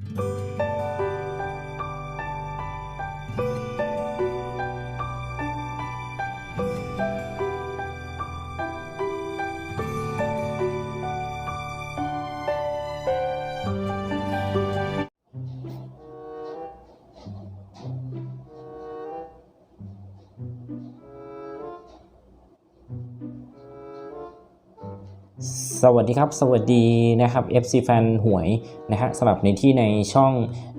Mm-hmm. สวัสดีครับ สวัสดีนะครับ FC แฟนหวยนะฮะสำหรับในที่ในช่อง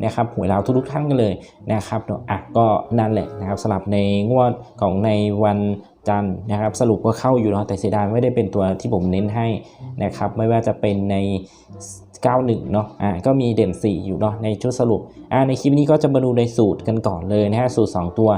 นะครับหวยเราวทุกๆท่านกันเลยนะครับเนอะอะก็นั่นแหละนะครับสำหรับในงวดของในวันจันทร์นะครับ สรุปก็เข้าอยู่เนาะแต่เสียดายไม่ได้เป็นตัวที่ผมเน้นให้นะครับ ไม่ว่าจะเป็นใน 91เนาะอ่าก็มีเด่น 4 อยู่เนาะในชุดสรุปอ่าในคลิปนี้ก็จะมาดูในสูตรกันก่อนเลยนะฮะสูตร 2 ตัว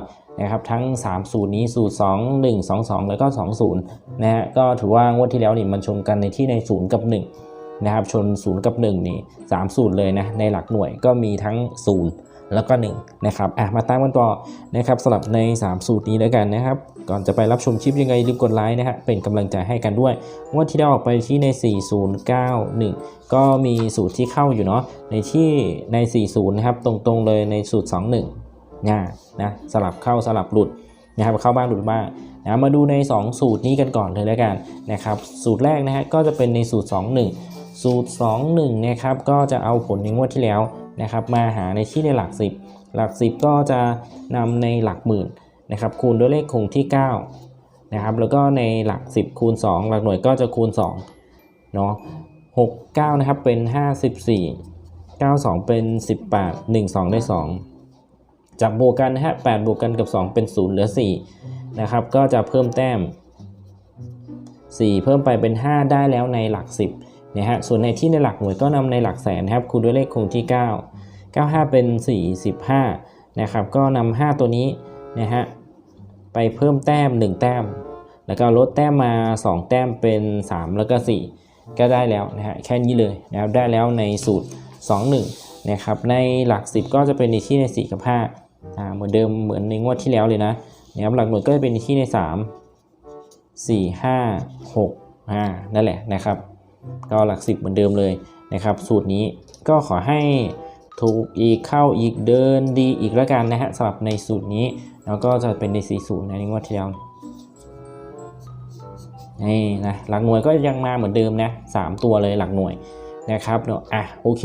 นะครับทั้ง 3 สูตรนี้สูตร 2 1 2 2 แล้วก็ 2 0นะฮะก็ถือว่างวดที่แล้วนี่มันชนกันในที่ใน 0 กับ 1 นะครับชน 0 กับ 1 นี่ 3 สูตรเลยนะในหลักหน่วยก็มีทั้ง 0 แล้วก็1นะครับอะมาตามกันต่อนะครับสำหรับใน 3 สูตรนี้แล้วกันนะครับ ก่อนจะไปรับชมคลิปยังไงลืมกดไลค์นะฮะเป็นกำลังใจให้กันด้วยงวดที่ได้ออกไปที่ใน 4091 ก็มีสูตรที่เข้าอยู่เนาะในที่ใน 40 นะครับ ตรงๆเลยในสูตร 21นะนะสลับเข้าสลับหลุดนะครับเข้าบ้างหลุดบ้างนะมาดูใน 2 สูตรนี้กันก่อนเลยแล้วกันนะครับสูตรแรกนะฮะก็จะเป็นในสูตร 21 สูตร 21นะครับก็จะเอาผลในงวดที่แล้ว นะครับมาหาในที่ในหลัก 10 หลัก 10 ก็จะนำในหลักหมื่นนะครับคูณด้วยเลขคงที่9นะครับแล้วก็ในหลัก 10 คูณ 2 หลักหน่วยก็จะคูณ2เนาะ6 9นะครับเป็น 54 92 เป็น 18 1 2 ได้ 2 จับบวกกันนะฮะ8บวกกันกับ 2 เป็น 0 เหลือ4นะครับก็จะเพิ่มแต้ม 4 เพิ่มไปเป็น 5 ได้แล้วในหลัก 10 นะฮะส่วนในที่ในหลักหน่วยก็นำในหลักแสนครับคูณด้วยเลขคงที่ 9 95 เป็น 45นะครับก็นำ5ตัวนี้นะฮะไปเพิ่มแต้ม 1 แต้ม แล้วก็ลดแต้มมา 2 แต้มเป็น 3 แล้วก็ 4 ก็ได้แล้วนะฮะแค่นี้เลยนะครับได้แล้วในสูตร 2 1นะครับในหลัก 10 ก็จะเป็นในที่ใน 4 กับ5อ่าเหมือนเดิมเหมือนในงวดที่แล้วเลยนะนะครับหลักหน่วยก็จะเป็นในที่ใน 3 4 5 6 5นั่นแหละนะครับ ก็หลัก10เหมือนเดิมเลยนะครับ สูตรนี้ก็ขอให้ถูกอีกเข้าอีกเดินดีอีกแล้วกันนะฮะสำหรับในสูตรนี้ แล้วก็จะเป็นใน40ในงวดที่แล้วนี่นะหลักหน่วยก็ยังมาเหมือนเดิมนะ3ตัวเลยหลักหน่วยนะครับเนาะอะโอเค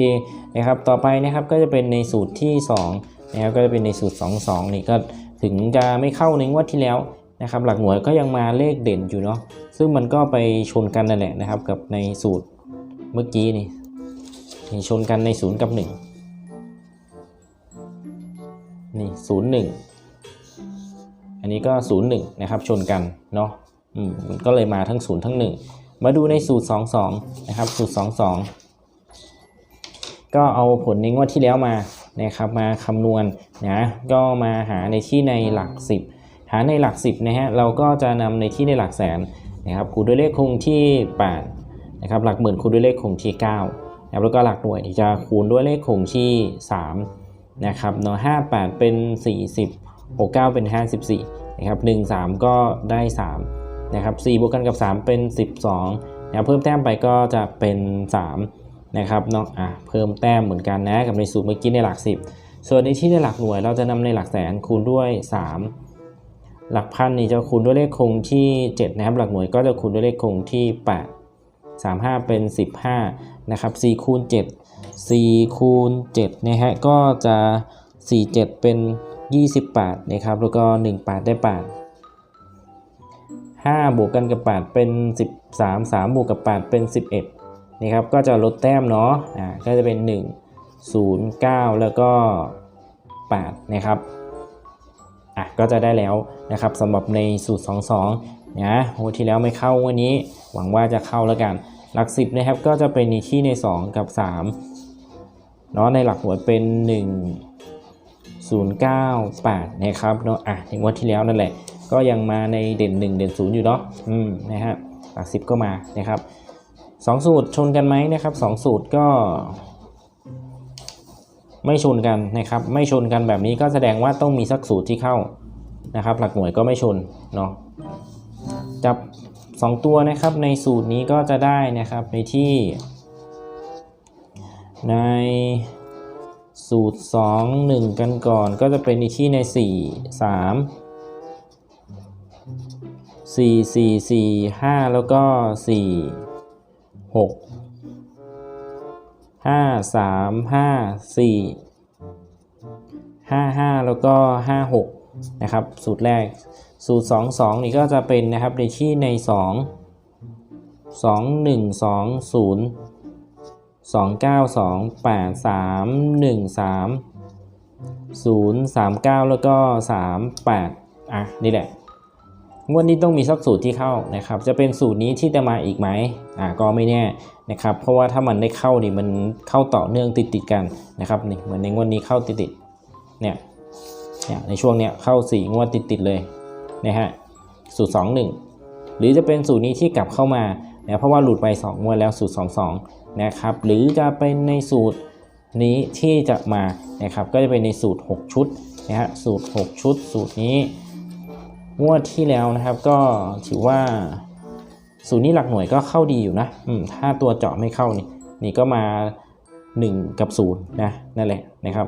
นะครับต่อไปนะครับก็จะเป็นในสูตรที่2นะครับก็จะเป็นในสูตร 2 2 นี่ก็ถึงจะไม่เข้าในงวดที่แล้ว นะครับหลักหน่วยก็ยังมาเลขเด่นอยู่เนาะซึ่งมันก็ไปชนกันนั่นแหละนะครับ กับในสูตรเมื่อกี้นี่นี่ชนกันใน0กับ 1 นี่ 0 1 อันนี้ก็ 0 1 นะครับ ชนกันเนาะอืมมันก็เลยมาทั้ง 0 ทั้ง 1 มาดูในสูตร 2 2 นะครับ สูตร 2 2 ก็เอาผลในงวดที่แล้วมานะครับมาคำนวณนะก็มาหาในที่ในหลัก 10 หาในหลัก 10นะฮะเราก็จะนำในที่ในหลักแสนนะครับคูณด้วยเลขคงที่8นะครับหลักหมื่นคูณด้วยเลขคงที่9นะครับแล้วก็หลักหน่วยที่จะคูณด้วยเลขคงที่3นะครับเนาะ58 เป็น 40 69 เป็น 54นะครับ1 3 ก็ได้3นะครับ4บวกกันกับ 3 เป็น 12นะครับเพิ่มแต้มไปก็จะเป็น3นะครับเนาะอะเพิ่มแต้มเหมือนกันนะกับในสูตรเมื่อกี้ในหลัก 10 ส่วนในที่ในหลักหน่วยเราจะนำในหลักแสนคูณด้วย 3 หลักพันนี่จะคูณด้วยเลขคงที่ 7 นะครับ หลักหน่วยก็จะคูณด้วยเลขคงที่ 8 35 เป็น 15 นะครับ4คูณ7 4คูณ7นะฮะก็จะ 4 7 เป็น 28 นะครับ แล้วก็ 1 8 ได้ 8 5 บวกกันกับ 8 เป็น 13 3 บวกกับ 8 เป็น 11 นะครับ ก็จะลดแต้มเนาะอ่าก็จะเป็น 1 0 9 แล้วก็ 8 นะครับ ก็จะได้แล้วนะครับสำหรับในสูตร 22นะโอ้ที่แล้วไม่เข้าวันนี้ หวังว่าจะเข้าแล้วกัน หลัก 10 นะครับ ก็จะเป็นในที่ใน 2 กับ3เนาะในหลักหน่วยเป็น 1 0 9 8 นะครับเนาะอะในงวดที่แล้วนั่นแหละ ก็ยังมาในเด่น 1 เด่น 0 อยู่เนาะอืมนะฮะหลัก 10 ก็มานะครับ2สูตรชนกันไหมนะครับ2สูตรก็ไม่ชนกันนะครับ ไม่ชนกันแบบนี้ก็แสดงว่าต้องมีสักสูตรที่เข้า นะครับ หลักหน่วยก็ไม่ชนเนาะจับ 2 ตัวนะครับในสูตรนี้ก็จะได้นะครับในที่ ในสูตรสองหนึ่งกันก่อนก็จะเป็นในที่ในสี่สามสี่สี่สี่ห้าแล้วก็สี่หกห้าสามห้าสี่ห้าห้าแล้วก็ห้าหก นะครับสูตรแรก สูตรสองสองนี่ก็จะเป็นนะครับในที่ในสองสองหนึ่งสองศูนย์สองเก้าสองแปดสามหนึ่งสามศูนย์สามเก้าแล้วก็สามแปดอะ นี่แหละ งวดนี้ต้องมีสักสูตรที่เข้านะครับ จะเป็นสูตรนี้ที่จะมาอีกไหมอะก็ไม่แน่นะครับ เพราะว่าถ้ามันได้เข้านี่มันเข้าต่อเนื่องติดติดกันนะครับนี่เหมือนในงวดนี้เข้าติดติดเนี่ย เนี่ยในช่วงเนี้ยเข้าสี่งวดติดติดๆเลยนะฮะสูตรสองหนึ่งหรือจะเป็นสูตรนี้ที่กลับเข้ามานะเพราะว่าหลุดไปสองงวดแล้วสูตรสองสองนะครับหรือจะเป็นในสูตรนี้ที่จะมานะครับก็จะเป็นในสูตร 6 ชุดนะฮะสูตร 6 ชุด สูตรนี้งวดที่แล้วนะครับก็ถือว่าสูตรนี้หลักหน่วยก็เข้าดีอยู่นะอืมถ้าตัวเจาะไม่เข้านี่นี่ก็มา 1 กับ0นะนั่นแหละนะครับ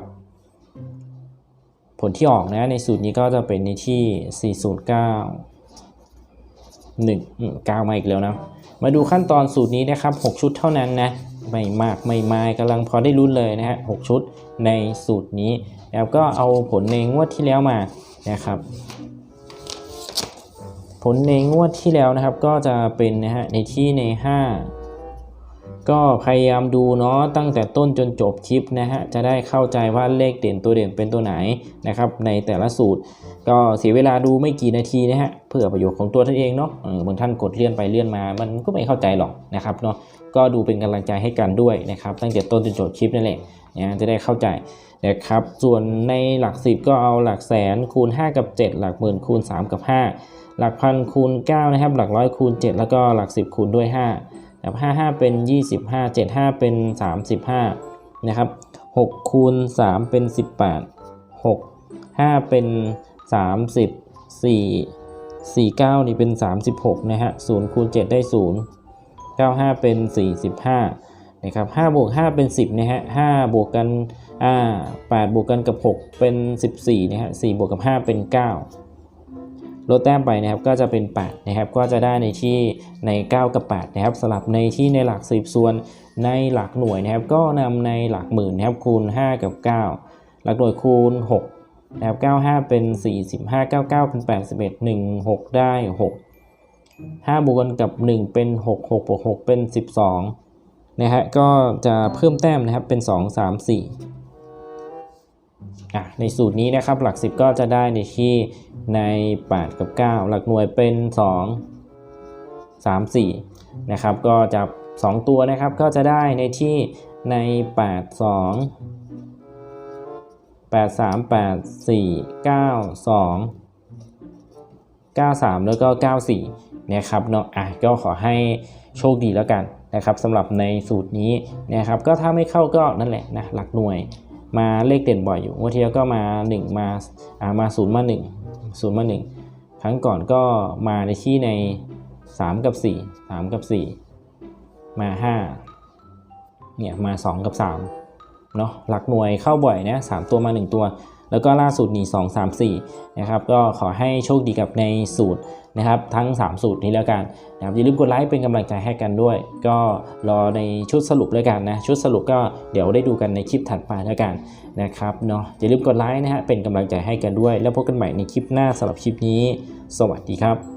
ผลที่ออกนะในสูตรนี้ก็จะเป็นในที่ 409 1 9 มาอีกแล้วนะ มาดูขั้นตอนสูตรนี้นะครับ 6 ชุดเท่านั้นนะไม่มากไม่มายกำลังพอได้รุ่นเลยนะฮะ6ชุดในสูตรนี้แล้วก็เอาผลในงวดที่แล้วมานะครับ ผลในงวดที่แล้วนะครับก็จะเป็นนะฮะในที่ใน 5 ก็พยายามดูเนาะตั้งแต่ต้นจนจบคลิปนะฮะจะได้เข้าใจว่าเลขเด่นตัวเด่นเป็นตัวไหนนะครับในแต่ละสูตร ก็เสียเวลาดูไม่กี่นาทีนะฮะเพื่อประโยชน์ของตัวท่านเองเนาะเออบางท่านกดเลื่อนไปเลื่อนมา มันก็ไม่เข้าใจหรอกนะครับเนาะก็ดูเป็นกำลังใจให้กันด้วยนะครับตั้งแต่ต้นจนจบคลิปนั่นแหละนะจะได้เข้าใจนะครับส่วนในหลัก 10 ก็เอาหลักแสนคูณ 5 กับ 7 หลักหมื่นคูณ 3 กับ 5 หลักพันคูณ9นะครับหลักร้อยคูณ 7 แล้วก็หลัก 10 คูณด้วย 5 แบบ55 เป็น 25 75 เป็น 35 นะครับ 6 คูณ 3 เป็น 18 6 5 เป็น 30 4 49 นี่เป็น 36 นะฮะ0คูณ 7 ได้ 0 95 เป็น 45 นะครับ5บวก 5 เป็น 10 นะฮะ5บวกกันอ่า8บวกกันกับ 6 เป็น 14 นะฮะ4บวกกับ 5 เป็น 9 ลดแต้มไปนะครับก็จะเป็น8นะครับก็จะได้ในที่ใน 9 กับ 8 นะครับสลับในที่ในหลัก10ส่วนในหลักหน่วยนะครับ ก็นำในหลักหมื่นนะครับคูณ 5 กับ 9 หลักหน่วยคูณ 6 นะครับ 95 เป็น 45 99 เป็น 81 1 6 ได้ 6 5บวกกันกับ 1 เป็น 6 6บวก6เป็น 12 นะฮะก็จะเพิ่มแต้มนะครับเป็น 2 3 4อะในสูตรนี้นะครับหลัก 10 ก็จะได้ในที่ ใน 8 กับ 9 หลักหน่วยเป็น 2 3 4 นะครับ ก็จะ2ตัวนะครับ ก็จะได้ในที่ใน 8 2 8 3 8 4 9 2 93 แล้วก็ 94 นะครับเนาะอะก็ขอให้โชคดีแล้วกันนะครับสำหรับในสูตรนี้นะครับ ก็ถ้าไม่เข้าก็นั่นแหละนะหลักหน่วยมาเลขเด่นบ่อยอยู่วันที่แล้วก็มา 1 มาอ่ามา0มา 1 0มา1ครั้งก่อนก็มาในที่ใน 3 กับ 4 3 กับ 4 มา 5 เนี่ยมา 2 กับ3เนาะหลักหน่วยเข้าบ่อยนะ3ตัวมา 1 ตัว แล้วก็ล่าสุดนี่2 3 4นะครับก็ขอให้โชคดีกับในสูตร นะครับทั้ง 3 สูตรนี้แล้วกันนะครับอย่าลืมกดไลค์เป็นกำลังใจให้กันด้วย ก็รอในชุดสรุปแล้วกันนะชุดสรุปก็เดี๋ยวได้ดูกันในคลิปถัดไปแล้วกันนะครับเนาะอย่าลืมกดไลค์นะฮะเป็นกำลังใจให้กันด้วย แล้วพบกันใหม่ในคลิปหน้าสำหรับคลิปนี้ สวัสดีครับ